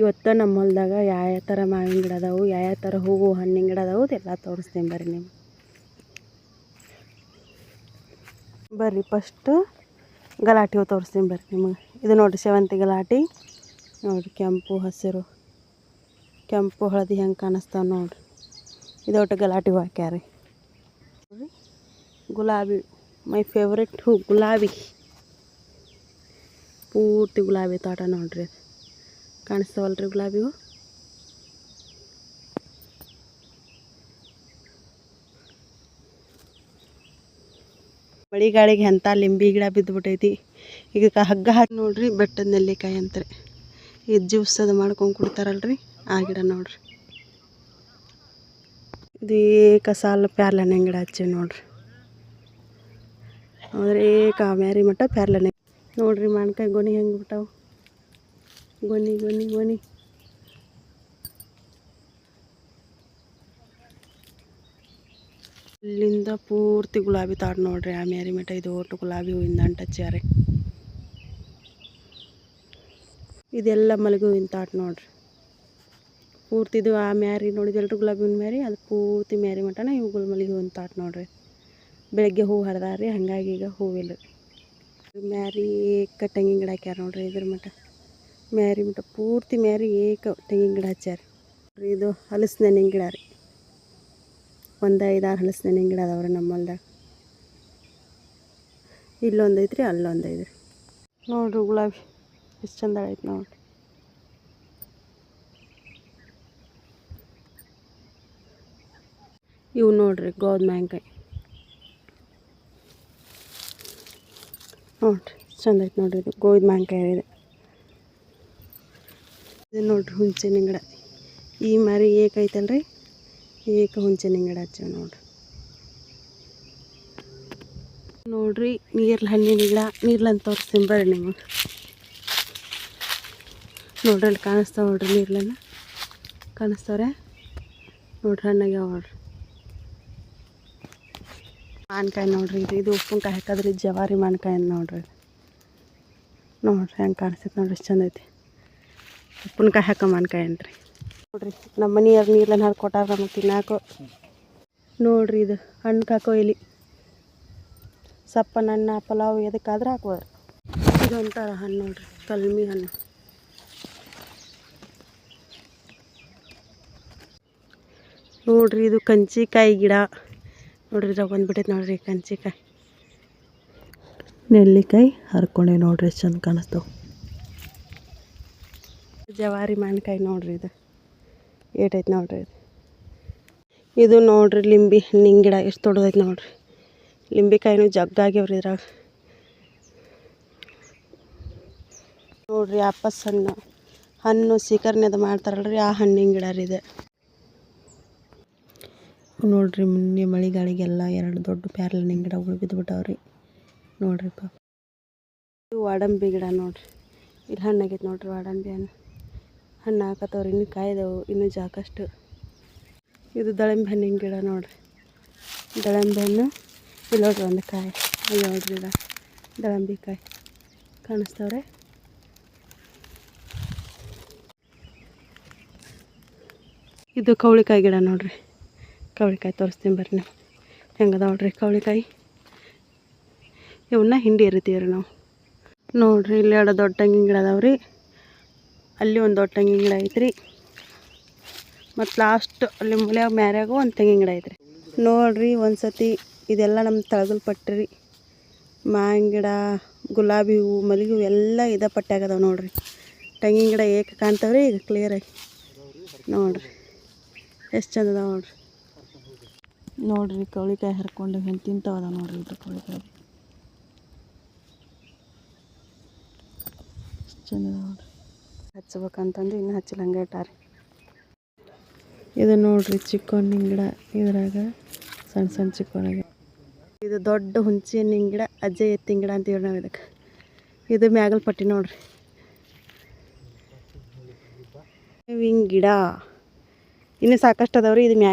ಇವತ್ತು ನಮ್ಮ ಹೊಲ್ದಾಗ ಯಾವ ಥರ ಮಾವಿನ ಗಿಡ ಅದಾವು ಯಾವ ಥರ ಹೂವು, ಹಣ್ಣಿನ ಗಿಡ ಅದಾವು ಎಲ್ಲ ತೋರಿಸ್ತೀನಿ ಬರ್ರಿ ನೀವು ಬರ್ರಿ ಫಸ್ಟು ಗಲಾಟೆ ಹೂ ತೋರಿಸ್ತೀನಿ ಬರ್ರಿ ನಿಮಗೆ. ಇದು ನೋಡಿರಿ ಸೇವಂತಿ ಗಲಾಟಿ, ನೋಡಿರಿ ಕೆಂಪು ಹಸಿರು, ಕೆಂಪು ಹಳದಿ ಹೆಂಗೆ ಕಾಣಿಸ್ತಾವ ನೋಡಿರಿ. ಇದೊಟ್ಟು ಗಲಾಟೆ ಹೂ ಹಾಕ್ಯಾರಿ ಗುಲಾಬಿ, ಮೈ ಫೇವ್ರೆಟ್ ಹೂ, ಗುಲಾಬಿ. ಪೂರ್ತಿ ಗುಲಾಬಿ ತೋಟ ನೋಡ್ರಿ ಕಾಣಿಸ್ತಾವಲ್ರಿ ಗುಲಾಬಿ ಹೂ ಮಳಿಗಾಳಿಗೆ ಎಂಥ ಲಿಂಬಿ ಗಿಡ ಬಿದ್ದುಬಿಟ್ಟೈತಿ ಈಗ ಹಗ್ಗ ಹಾಕಿ ನೋಡ್ರಿ, ಬೆಟ್ಟದ ನೆಲ್ಲಿಕಾಯಿ ಅಂತಾರೆ. ಇದು ಜ್ಯೂಸ್ ಅದು ಮಾಡ್ಕೊಂಡು ಕೊಡ್ತಾರಲ್ರಿ, ಆ ಗಿಡ ನೋಡ್ರಿ. ಇದು ಏಕ ಸಾಲು ಪ್ಯಾರ್ಲೆ ಹಣ್ಣಿನ ಗಿಡ ಹಚ್ಚೀವಿ ನೋಡ್ರಿ. ಅಂದ್ರೆ ಏಕ ಮ್ಯಾರಿ ಮಟ್ಟ ಪ್ಯಾರ್ಲೆ ಹಣ್ಣು ನೋಡ್ರಿ ಮಾನ್ಕಾಯಿ ಗೊನಿ ಹೆಂಗೆ ಬಿಟ್ಟಾವು. ಗೊನಿ ಗೊನಿ ಗೊನಿ ಇಲ್ಲಿಂದ ಪೂರ್ತಿ ಗುಲಾಬಿ ತೋಟ ನೋಡ್ರಿ ಆ ಮ್ಯಾರಿ ಮಠ ಇದು ಒಟ್ಟು ಗುಲಾಬಿ ಹೂವಿಂದ ಅಂಟಚ್ಚಾರೆ ಇದೆಲ್ಲ ಮಲ್ಲಿಗೆ ಹೂವಿನ ತಾಟ್ ನೋಡ್ರಿ. ಪೂರ್ತಿ ಇದು ಆ ಮ್ಯಾರಿ ನೋಡಿದೆಲ್ಲರೂ ಗುಲಾಬಿ ಹೂವಿನ ಮ್ಯಾರಿ, ಅದು ಪೂರ್ತಿ ಮ್ಯಾರಿ ಮಟನ ಇವುಗಳು ಮಲ್ಲಿಗೆ ಹೂವಿನ ತಾಟ್ ನೋಡ್ರಿ. ಬೆಳಗ್ಗೆ ಹೂ ಹರಿದಾರಿ ಹಾಗಾಗಿ ಈಗ ಹೂವಿಲ್ಲ ಮ್ಯಾರಿ ಕಟ್ಟಂಗಿ ಗಿಡ ಹಾಕ್ಯಾರ ನೋಡ್ರಿ ಇದ್ರ ಮಠ. ಮ್ಯಾರಿ ಮಠ ಪೂರ್ತಿ ಮ್ಯಾರಿ ಏಕ ತೆಂಗಿನ ಗಿಡ ಹಚ್ಚಾರ ಇದು ಹಲಸಿನ ಹಣ್ಣಿನ ಗಿಡ ರೀ. ಒಂದು ಐದಾರು ಹಲಸಿನ ಹಣ್ಣಿನ ಗಿಡ ಅದಾವ್ರಿ ನಮ್ಮ ಹೊಲ್ದಾಗ ಇಲ್ಲೊಂದು ಐತ್ರಿ, ಅಲ್ಲೊಂದು ಐತ್ರಿ. ನೋಡ್ರಿ ಗುಲಾಬಿ, ಎಷ್ಟು ಚಂದ ಐತೆ ನೋಡ್ರಿ. ಇವು ನೋಡ್ರಿ ಗೋದ್ ಮ್ಯಾಂಕಾಯಿ ನೋಡ್ರಿ, ಚಂದ ಐತೆ ನೋಡ್ರಿ ಇದು ಗೋದ್ ಮ್ಯಾಂಕಾಯಿ ಇದೆ. ಇದು ನೋಡ್ರಿ ಹುಂಚಿನ ಗಿಡ. ಈ ಮರಿ ಏಕೈತಲ್ರಿ ಏಕ ಹುಂಚಿನ ಗಿಡ ಹಚ್ಚಿವಿ ನೋಡ್ರಿ. ನೋಡ್ರಿ ನೀರ್ಲ ಹಣ್ಣಿನ ಗಿಡ, ನೀರ್ಲಂತ ತೋರಿಸ್ತೀನಿ ಬರ್ರಿ ನಿಮಗೆ. ನೋಡ್ರಿ ಅಲ್ಲಿ ಕಾಣಿಸ್ತಾವ ನೋಡ್ರಿ ನೀರ್ಲನ್ನ ಕಾಣಿಸ್ತಾವ್ರೆ? ನೋಡ್ರಿ ಹಣ್ಣಾಗ್ಯಾವ ನೋಡ್ರಿ? ಮಾನ್ಕಾಯಿ ನೋಡ್ರಿ ಇದು ಇದು ಉಪ್ಪಿನಕಾಯಿ ಹಾಕಿದ್ರಿ, ಜವಾರಿ ಮಾನ್ಕಾಯಿ ನೋಡ್ರಿ. ನೋಡ್ರಿ ಹೆಂಗೆ ಕಾಣಿಸ್ತೈತೆ ನೋಡ್ರಿ, ಎಷ್ಟು ಚಂದ ಐತಿ. ಉಪ್ಪಿನಕಾಯಿ ಹಾಕೋ ಮಾನ್ಕಾಯಿ ಅಂತ್ರಿ ನೋಡ್ರಿ ನಮ್ಮ ಮನೆಯವ್ರು ನೀರ್ಲನ್ನ ಹಾಕಿ ಕೊಟ್ಟಾರ ನಮಗೆ ತಿನ್ನಾಕೋ. ನೋಡ್ರಿ ಇದು ಹಣ್ಣು ಹಾಕೋ ಎಲಿ. ಸಪ್ಪನ ಹಣ್ಣು ಪಲಾವ್ ಎದಕ್ಕಾದ್ರೆ ಹಾಕ್ಬೋದು ಇದೊಂಥರ ಒಂಥರ ಹಣ್ಣು ನೋಡ್ರಿ ಕಲ್ಮಿ ಹಣ್ಣು. ನೋಡ್ರಿ ಇದು ಕಂಚಿಕಾಯಿ ಗಿಡ. ನೋಡ್ರಿ ಇದ್ರಾಗ ಬಂದ್ಬಿಟ್ಟೈತೆ ನೋಡ್ರಿ ಕಂಚಿಕಾಯಿ. ನೆಲ್ಲಿಕಾಯಿ ಹರ್ಕೊಂಡೆ ನೋಡ್ರಿ ಎಷ್ಟು ಚಂದ ಕಾಣಿಸ್ತಾವ. ಜವಾರಿ ಮಾವಿನಕಾಯಿ ನೋಡ್ರಿ ಇದು. ಏಟೈತೆ ನೋಡ್ರಿ ಇದು. ಇದು ನೋಡ್ರಿ ಲಿಂಬಿ ಹಣ್ಣಿನ ಗಿಡ ಎಷ್ಟು ದೊಡ್ಡದೈತೆ ನೋಡ್ರಿ. ಲಿಂಬಿಕಾಯಿನೂ ಜಗ್ಗಾಗ್ಯಾವ್ರಿ ಇದ್ರಾಗ. ನೋಡ್ರಿ ಆಪಸ್ ಹಣ್ಣು. ಹಣ್ಣು ಸೀಕರ್ಣೆದ ಮಾಡ್ತಾರಲ್ರಿ ಆ ಹಣ್ಣಿನ ಗಿಡ ರೀ ಇದೆ. ನೋಡ್ರಿ ಮೊನ್ನೆ ಮಳೆಗಾಳಿಗೆಲ್ಲ ಎರಡು ದೊಡ್ಡ ಪ್ಯಾರಲ ಹಣ್ಣಿನ ಗಿಡಗಳು ಬಿದ್ದುಬಿಟ್ಟವ್ರಿ ನೋಡ್ರಿ ಪಾಪ ಇದು ವಾಡಂಬಿ ಗಿಡ ನೋಡ್ರಿ. ಇಲ್ಲಿ ಹಣ್ಣಾಗೈತೆ ನೋಡ್ರಿ ವಾಡಂಬಿ ಹಣ್ಣು. ಹಣ್ಣು ಹಾಕತ್ತವ್ರಿ, ಇನ್ನೂ ಕಾಯ್ದವು, ಇನ್ನೂ ಜಾಕಷ್ಟು. ಇದು ದಾಳಿಂಬೆ ಹಣ್ಣಿನ ಗಿಡ ನೋಡ್ರಿ. ದಾಳಿಂಬೆ ಹಣ್ಣು ಇಲ್ಲಿ ನೋಡ್ರಿ ಒಂದು ಕಾಯಿ. ಅಯ್ಯೋ ನೋಡ್ರಿ ಗಿಡ ದಾಳಿಂಬೆ ಕಾಯಿ. ಕಾಣಿಸ್ತವ್ರೆ? ಇದು ಕವಳಿಕಾಯಿ ಗಿಡ ನೋಡ್ರಿ. ಕವಳಿಕಾಯಿ ತೋರಿಸ್ತೀನಿ ಬರ್ರಿ ನೀವು ಹೆಂಗದ ನೋಡ್ರಿ ಕವಳಿಕಾಯಿ ಇವನ್ನ ಹಿಂಡಿ ಎರಿತೀವಿ ರೀ ನಾವು. ನೋಡ್ರಿ, ಇಲ್ಲಿ ಎರಡು ದೊಡ್ಡ ತೆಂಗಿನ ಗಿಡ ಅದಾವ್ರಿ. ಅಲ್ಲಿ ಒಂದು ದೊಡ್ಡ ತೆಂಗಿನ ಗಿಡ ಐತ್ರಿ. ಮತ್ತು ಲಾಸ್ಟ್ ಅಲ್ಲಿ ಮೂಲ್ಯಾಗ ಮ್ಯಾರಾಗು ಒಂದು ತೆಂಗಿನ ಗಿಡ ಐತ್ರಿ. ನೋಡ್ರಿ ಒಂದು ಸತಿ ಇದೆಲ್ಲ ನಮ್ಮ ತಳಗಲ್ ಪಟ್ರಿ. ಮಾವಿನ ಗಿಡ, ಗುಲಾಬಿ ಹೂವು ಮಲ್ಲಿಗೆ ಹೂವು ಎಲ್ಲ ಇದ ಪಟ್ಟ್ಯಾಗದಾವ ನೋಡ್ರಿ. ತೆಂಗಿನ ಗಿಡ ಏಕ ಕಾಣ್ತಾವ್ರಿ, ಈಗ ಕ್ಲಿಯರಾಗಿ ನೋಡ್ರಿ. ಎಷ್ಟು ಚಂದ ಅದಾವೆ ನೋಡ್ರಿ. ನೋಡ್ರಿ ಕವಳಿಕಾಯಿ ಹರ್ಕೊಂಡು ಹೆಂಗೆ ತಿಂತಾವದ ನೋಡ್ರಿ ಇದು ಕವಳಿಕಾಯಿ ಚಂದ ನೋಡ್ರಿ. ಹಚ್ಬೇಕಂತಂದು ಇನ್ನೂ ಹಚ್ಚಿಲ್ಲ ಹಂಗೆ ಇಟ್ಟಾರೆ. ಇದು ನೋಡ್ರಿ ಚಿಕ್ಕೋನಿನ ಗಿಡ ಇದ್ರಾಗ ಸಣ್ಣ ಸಣ್ಣ ಚಿಕ್ಕೋನಾಗ. ಇದು ದೊಡ್ಡ ಹುಂಚಿ ಹಣ್ಣಿನ ಗಿಡ ಅಜ್ಜೆ ಎತ್ತಿನ ಗಿಡ ಅಂತೀವಿ ನಾವು ಇದಕ್ಕೆ. ಇದು ಮ್ಯಾಗಲ್ ಪಟ್ಟಿ ನೋಡ್ರಿ. ಹಿಂಗೆ ಗಿಡ ಇನ್ನೂ ಸಾಕಷ್ಟು ಅದಾವ್ರಿ ಇದು ಮ್ಯಾಗ